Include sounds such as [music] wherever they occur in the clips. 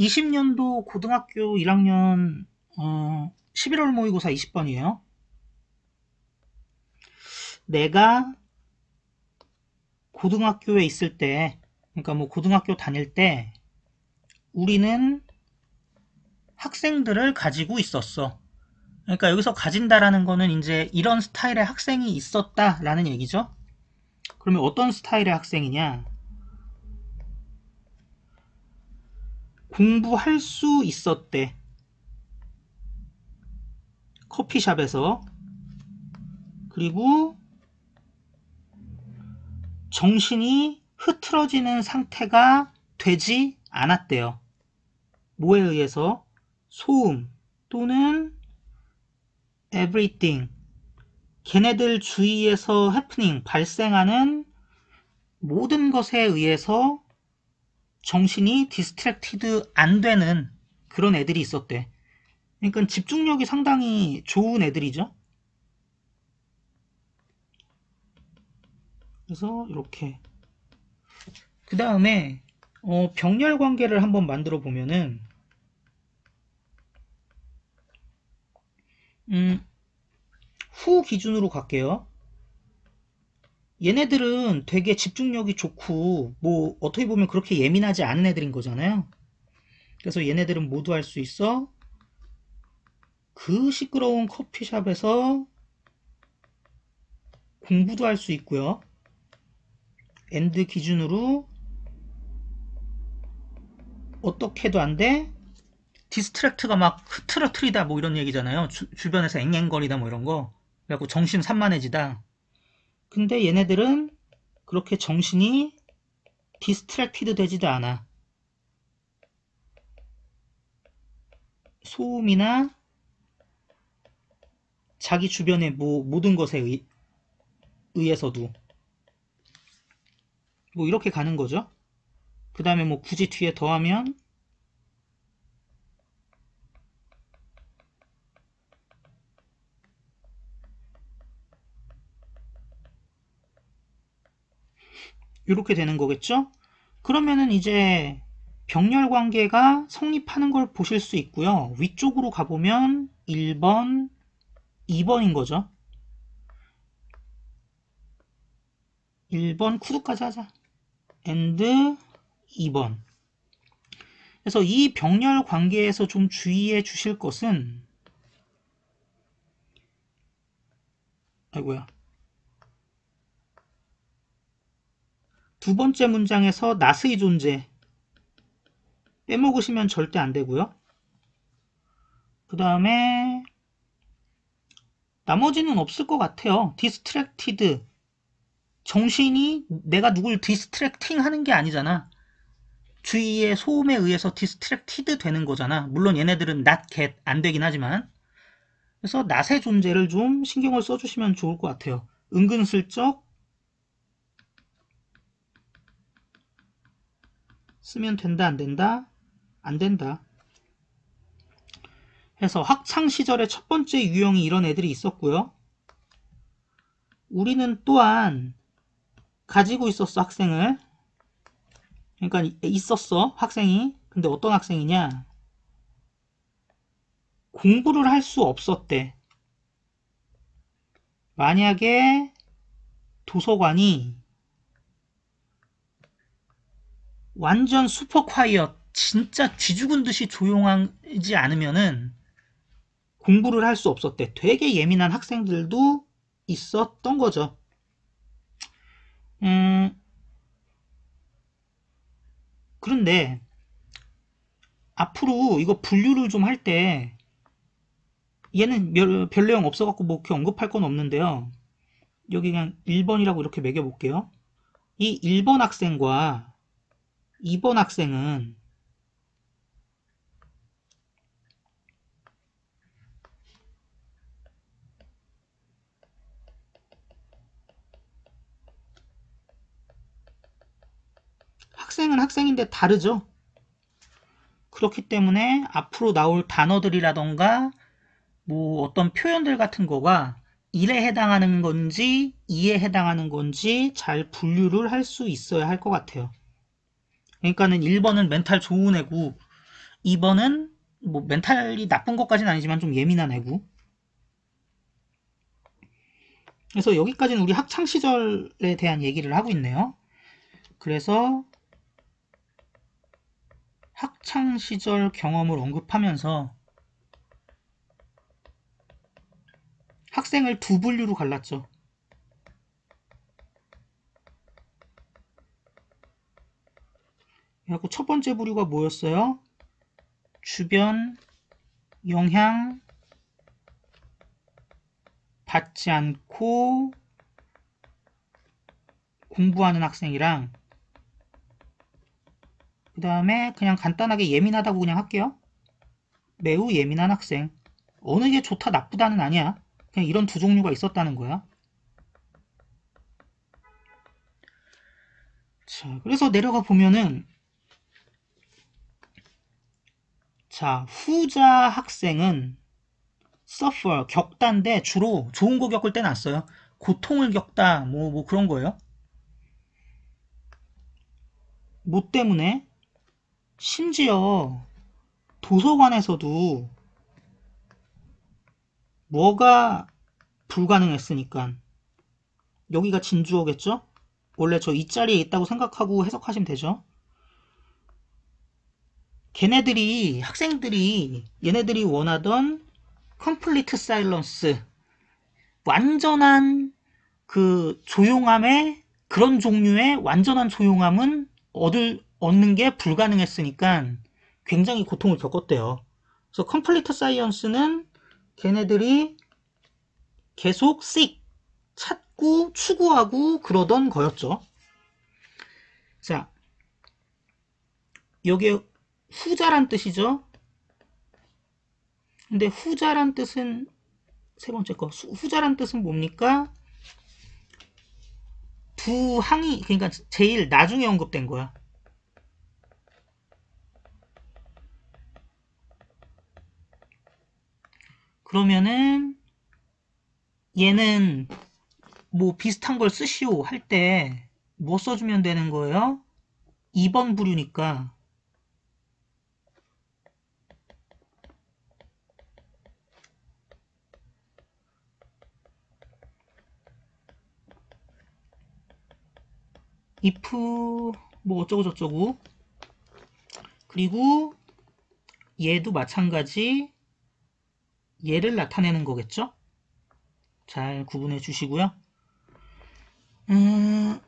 20년도 고등학교 1학년 어, 11월 모의고사 20번이에요. 내가 고등학교에 있을 때, 그러니까 뭐 고등학교 다닐 때 우리는 학생들을 가지고 있었어. 그러니까 여기서 가진다라는 거는 이제 이런 스타일의 학생이 있었다라는 얘기죠. 그러면 어떤 스타일의 학생이냐? 공부할 수 있었대. 커피숍에서. 그리고 정신이 흐트러지는 상태가 되지 않았대요. 뭐에 의해서? 소음 또는 everything. 걔네들 주위에서 happening, 발생하는 모든 것에 의해서 정신이 디스트랙티드 안 되는 그런 애들이 있었대. 그러니까 집중력이 상당히 좋은 애들이죠. 그래서 이렇게 그 다음에 어, 병렬 관계를 한번 만들어 보면은 음, 후 기준으로 갈게요. 얘네들은 되게 집중력이 좋고 뭐 어떻게 보면 그렇게 예민하지 않은 애들인 거잖아요. 그래서 얘네들은 모두 할 수 있어. 그 시끄러운 커피숍에서 공부도 할 수 있고요. 엔드 기준으로 어떻게도 안 돼? 디스트랙트가 막 흐트러트리다 뭐 이런 얘기잖아요. 주, 주변에서 앵앵거리다 뭐 이런 거. 그래갖고 정신 산만해지다. 근데 얘네들은 그렇게 정신이 디스트랙티드 되지도 않아. 소음이나 자기 주변의 뭐 모든 것에 의, 의해서도 뭐 이렇게 가는 거죠. 그 다음에 뭐 굳이 뒤에 더하면 이렇게 되는 거겠죠? 그러면은 이제 병렬 관계가 성립하는 걸 보실 수 있고요. 위쪽으로 가보면 1번, 2번인 거죠. 1번 쿠드까지 하자. and 2번. 그래서 이 병렬 관계에서 좀 주의해 주실 것은 아이고야. 두 번째 문장에서 낫의 존재 빼먹으시면 절대 안 되고요. 그 다음에 나머지는 없을 것 같아요. 디스트랙티드 정신이 내가 누굴 디스트랙팅 하는 게 아니잖아. 주위의 소음에 의해서 디스트랙티드 되는 거잖아. 물론 얘네들은 not get 안 되긴 하지만 그래서 낫의 존재를 좀 신경을 써주시면 좋을 것 같아요. 은근슬쩍 쓰면 된다 안 된다? 안 된다. 해서 학창 시절의 첫 번째 유형이 이런 애들이 있었고요. 우리는 또한 가지고 있었어 학생을. 그러니까 있었어 학생이. 근데 어떤 학생이냐? 공부를 할 수 없었대. 만약에 도서관이 완전 슈퍼 콰이엇 진짜 쥐죽은 듯이 조용하지 않으면은 공부를 할 수 없었대. 되게 예민한 학생들도 있었던 거죠. 음, 그런데 앞으로 이거 분류를 좀 할 때 얘는 별, 내용 없어갖고 뭐 이렇게 언급할 건 없는데요. 여기 그냥 1번이라고 이렇게 매겨볼게요. 이 1번 학생과 2번 학생은 학생은 학생인데 다르죠. 그렇기 때문에 앞으로 나올 단어들이라던가 뭐 어떤 표현들 같은 거가 1에 해당하는 건지 2에 해당하는 건지 잘 분류를 할 수 있어야 할 것 같아요. 그러니까는 1번은 멘탈 좋은 애고 2번은 뭐 멘탈이 나쁜 것까지는 아니지만 좀 예민한 애고. 그래서 여기까지는 우리 학창 시절에 대한 얘기를 하고 있네요. 그래서 학창 시절 경험을 언급하면서 학생을 두 분류로 갈랐죠. 그래갖고 첫 번째 부류가 뭐였어요? 주변 영향 받지 않고 공부하는 학생이랑 그 다음에 그냥 간단하게 예민하다고 그냥 할게요. 매우 예민한 학생. 어느 게 좋다 나쁘다는 아니야. 그냥 이런 두 종류가 있었다는 거야. 자, 그래서 내려가 보면은 자, 후자 학생은 suffer, 겪다인데 주로 좋은 거 겪을 안 써요. 고통을 겪다, 뭐, 뭐 그런 거예요. 뭐 때문에? 심지어 도서관에서도 뭐가 불가능했으니까 여기가 진주어겠죠? 원래 저 이 자리에 있다고 생각하고 해석하시면 되죠. 걔네들이 학생들이 얘네들이 원하던 complete silence 완전한 그 조용함의 그런 종류의 완전한 조용함은 얻을 얻는 게 불가능했으니까 굉장히 고통을 겪었대요. 그래서 complete silence는 걔네들이 계속 seek 찾고 추구하고 그러던 거였죠. 자, 여기 후자란 뜻이죠. 근데 후자란 뜻은 세 번째 거 후자란 뜻은 뭡니까? 두 항이 그러니까 제일 나중에 언급된 거야. 그러면은 얘는 뭐 비슷한 걸 쓰시오 할 때 뭐 써주면 되는 거예요? 2번 부류니까 if 뭐 어쩌고 저쩌고 그리고 얘도 마찬가지 얘를 나타내는 거겠죠? 잘 구분해 주시고요. 음,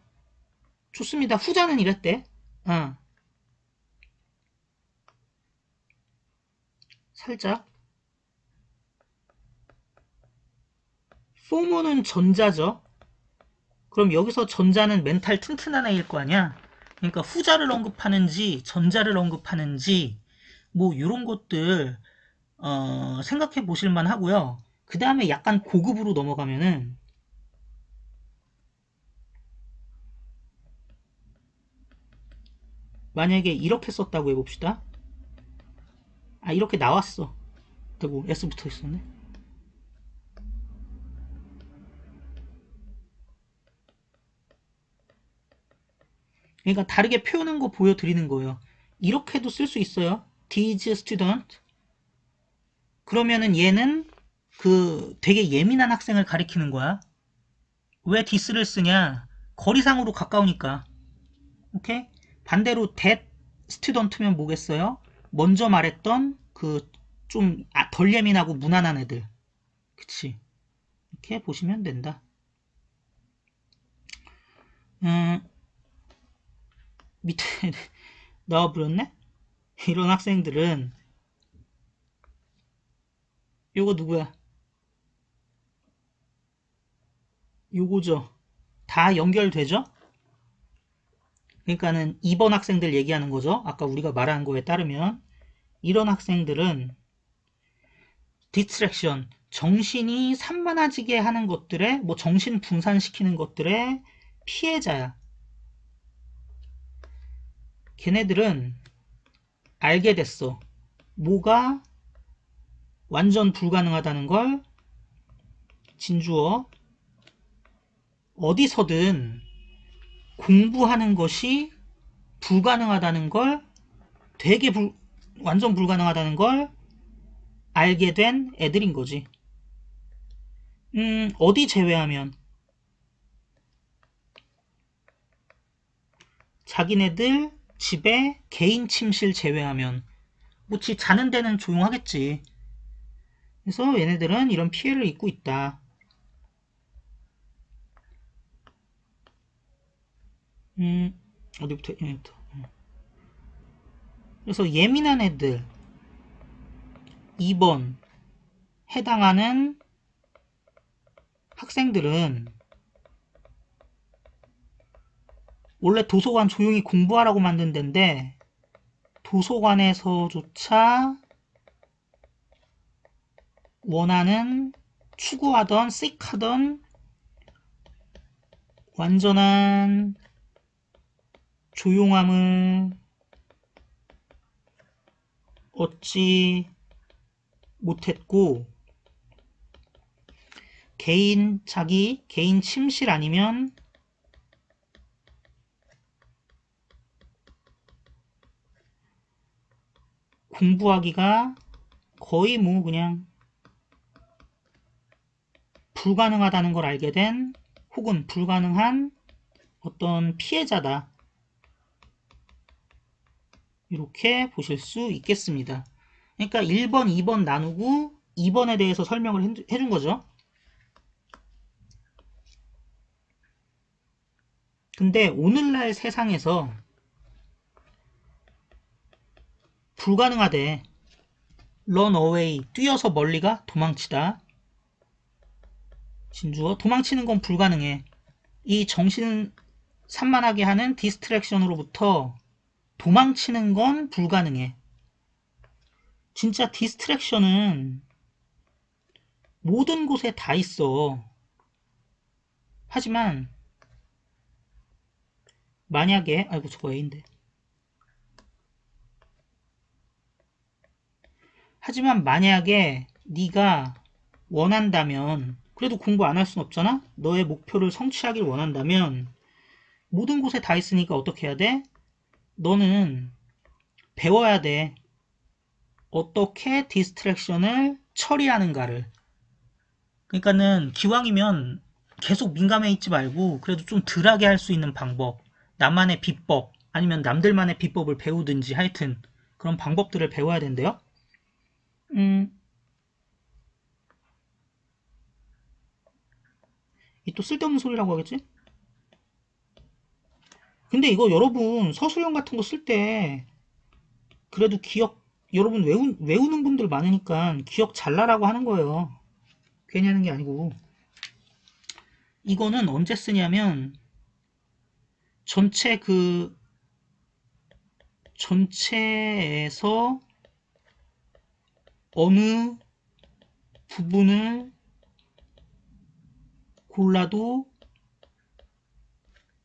좋습니다. 후자는 이랬대. 어. 살짝. 포머는 전자죠. 그럼 여기서 전자는 멘탈 튼튼한 애일 거 아니야? 그러니까 후자를 언급하는지 전자를 언급하는지 뭐 이런 것들 어, 생각해 보실 만 하고요. 그 다음에 약간 고급으로 넘어가면은 만약에 이렇게 썼다고 해봅시다. 아 이렇게 나왔어. 되고 S 붙어 있었네. 그러니까 다르게 표현한 거 보여드리는 거예요. 이렇게도 쓸 수 있어요. These student. 그러면은 얘는 그 되게 예민한 학생을 가리키는 거야. 왜 this를 쓰냐? 거리상으로 가까우니까. 오케이? 반대로 that student면 뭐겠어요? 먼저 말했던 그 좀덜 예민하고 무난한 애들. 그치? 이렇게 보시면 된다. 음, 밑에 [laughs] 넣어버렸네? 이런 학생들은 요거 누구야? 요거죠. 다 연결되죠? 그러니까는 2번 학생들 얘기하는 거죠. 아까 우리가 말한 거에 따르면 이런 학생들은 디스트랙션, 정신이 산만해지게 하는 것들에 뭐 정신 분산시키는 것들의 피해자야. 걔네들은 알게 됐어. 뭐가 완전 불가능하다는 걸 진주어 어디서든 공부하는 것이 불가능하다는 걸 되게 불, 완전 불가능하다는 걸 알게 된 애들인 거지. 음, 어디 제외하면 자기네들 집에 개인 침실 제외하면 뭐 지 자는 데는 조용하겠지. 그래서 얘네들은 이런 피해를 입고 있다. 음, 어디부터, 얘부터. 그래서 예민한 애들 2번 해당하는 학생들은 원래 도서관 조용히 공부하라고 만든 데인데 도서관에서조차 원하는 추구하던 씩하던 완전한 조용함을 얻지 못했고 개인 자기 개인 침실 아니면 공부하기가 거의 뭐 그냥 불가능하다는 걸 알게 된 혹은 불가능한 어떤 피해자다. 이렇게 보실 수 있겠습니다. 그러니까 1번, 2번 나누고 2번에 대해서 설명을 해- 해준 거죠. 근데 오늘날 세상에서 불가능하대. run away, 뛰어서 멀리가 도망치다. 진주어, 도망치는 건 불가능해. 이 정신 산만하게 하는 디스트랙션으로부터 도망치는 건 불가능해. 진짜 디스트랙션은 모든 곳에 다 있어. 하지만 만약에 아이고 저거 A인데 하지만 만약에 네가 원한다면 그래도 공부 안 할 순 없잖아? 너의 목표를 성취하길 원한다면 모든 곳에 다 있으니까 어떻게 해야 돼? 너는 배워야 돼. 어떻게 디스트랙션을 처리하는가를. 그러니까는 기왕이면 계속 민감해 있지 말고 그래도 좀 덜하게 할 수 있는 방법, 나만의 비법, 아니면 남들만의 비법을 배우든지 하여튼 그런 방법들을 배워야 된대요. 음, 이 또 쓸데없는 소리라고 하겠지? 근데 이거 여러분 서술형 같은 거 쓸 때 그래도 기억 여러분 외우, 외우는 분들 많으니까 기억 잘나라고 하는 거예요. 괜히 하는 게 아니고 이거는 언제 쓰냐면 전체 그 전체에서 어느 부분을 골라도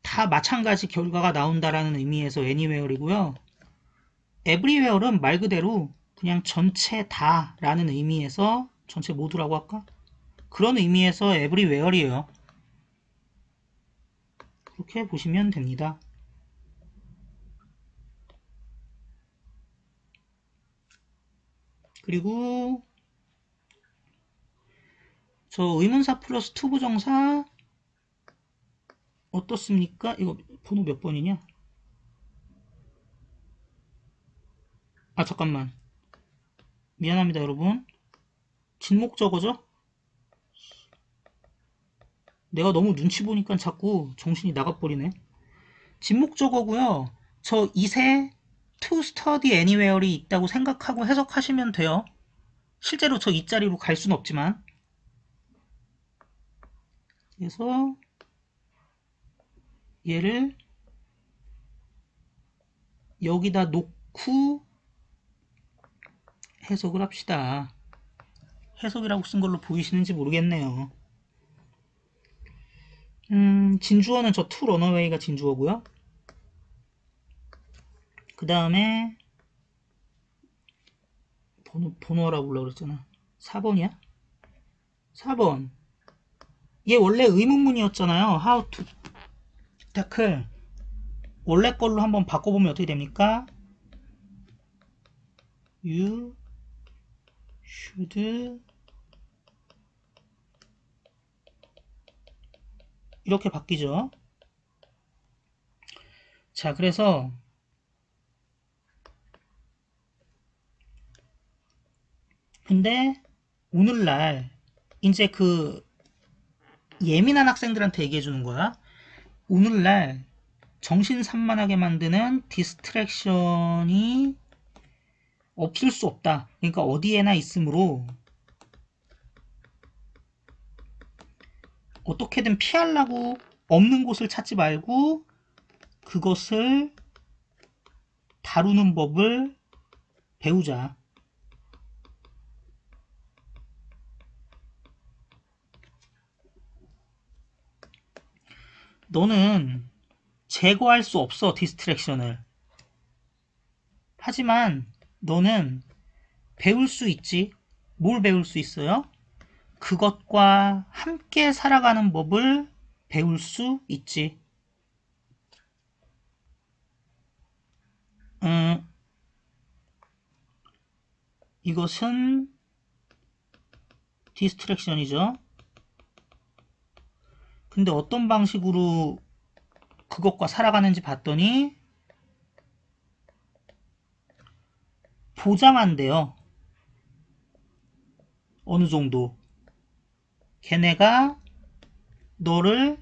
다 마찬가지 결과가 나온다라는 의미에서 anywhere이고요. everywhere은 말 그대로 그냥 전체 다라는 의미에서 전체 모두라고 할까? 그런 의미에서 everywhere이에요. 그렇게 보시면 됩니다. 그리고 저 의문사 플러스 투부정사 어떻습니까? 이거 번호 몇 번이냐? 아 잠깐만 미안합니다 여러분 진목적어죠? 내가 너무 눈치 보니까 자꾸 정신이 나가버리네 진목적어고요 저 이세 to study anywhere이 있다고 생각하고 해석하시면 돼요 실제로 저 이 자리로 갈 수는 없지만 그래서 얘를 여기다 놓고 해석을 합시다. 해석이라고 쓴 걸로 보이시는지 모르겠네요. 음, 진주어는 저 to runaway가 진주어고요. 그 다음에 번호, 번호라고 불러 그랬잖아. 4번이야? 4번. 얘 원래 의문문이었잖아요. How to tackle. 원래 걸로 한번 바꿔보면 어떻게 됩니까? you should 이렇게 바뀌죠. 자, 그래서 근데 오늘날 이제 그 예민한 학생들한테 얘기해 주는 거야. 오늘날 정신 산만하게 만드는 디스트랙션이 없을 수 없다. 그러니까 어디에나 있으므로 어떻게든 피하려고 없는 곳을 찾지 말고 그것을 다루는 법을 배우자. 너는 제거할 수 없어, 디스트랙션을. 하지만 너는 배울 수 있지. 뭘 배울 수 있어요? 그것과 함께 살아가는 법을 배울 수 있지. 음, 이것은 디스트랙션이죠. 근데 어떤 방식으로 그것과 살아가는지 봤더니 보장한대요. 어느 정도. 걔네가 너를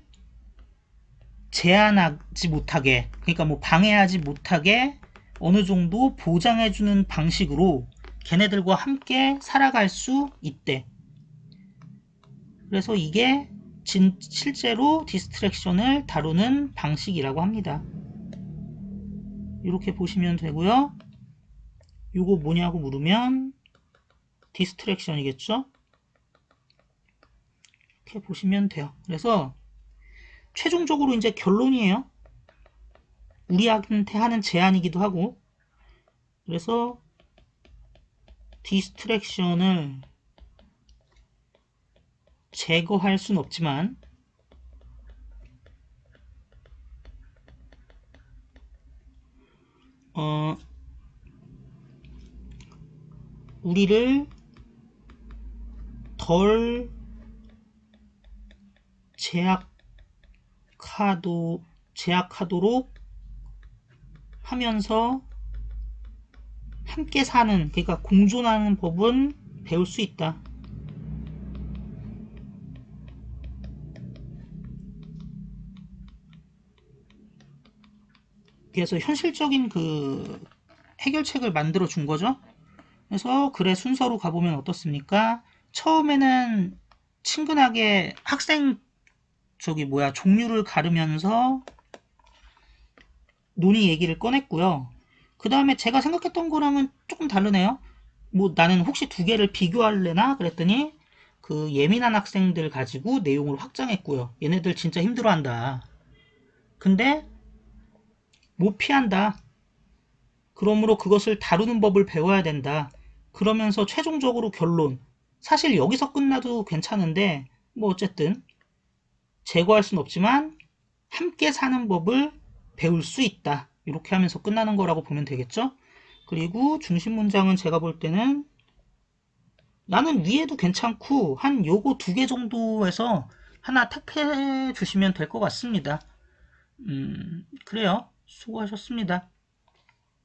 제한하지 못하게, 그러니까 뭐 방해하지 못하게 어느 정도 보장해주는 방식으로 걔네들과 함께 살아갈 수 있대. 그래서 이게 진, 실제로 디스트랙션을 다루는 방식이라고 합니다. 이렇게 보시면 되고요. 이거 뭐냐고 물으면 디스트랙션이겠죠? 이렇게 보시면 돼요. 그래서 최종적으로 이제 결론이에요. 우리한테 하는 제안이기도 하고 그래서 디스트랙션을 제거할 순 없지만 어, 우리를 덜 제약하도, 제약하도록 하면서 함께 사는, 그러니까 공존하는 법은 배울 수 있다. 그래서 현실적인 그 해결책을 만들어 준 거죠. 그래서 글의 순서로 가보면 어떻습니까? 처음에는 친근하게 학생 저기 뭐야 종류를 가르면서 논의 얘기를 꺼냈고요. 그 다음에 제가 생각했던 거랑은 조금 다르네요. 뭐 나는 혹시 두 개를 비교할래나 그랬더니 그 예민한 학생들 가지고 내용을 확장했고요. 얘네들 진짜 힘들어한다. 근데 못 피한다. 그러므로 그것을 다루는 법을 배워야 된다. 그러면서 최종적으로 결론. 사실 여기서 끝나도 괜찮은데 뭐 어쨌든 제거할 순 없지만 함께 사는 법을 배울 수 있다. 이렇게 하면서 끝나는 거라고 보면 되겠죠? 그리고 중심 문장은 제가 볼 때는 나는 위에도 괜찮고 한 요거 두 개 정도에서 하나 택해 주시면 될 것 같습니다. 음, 그래요. 수고하셨습니다.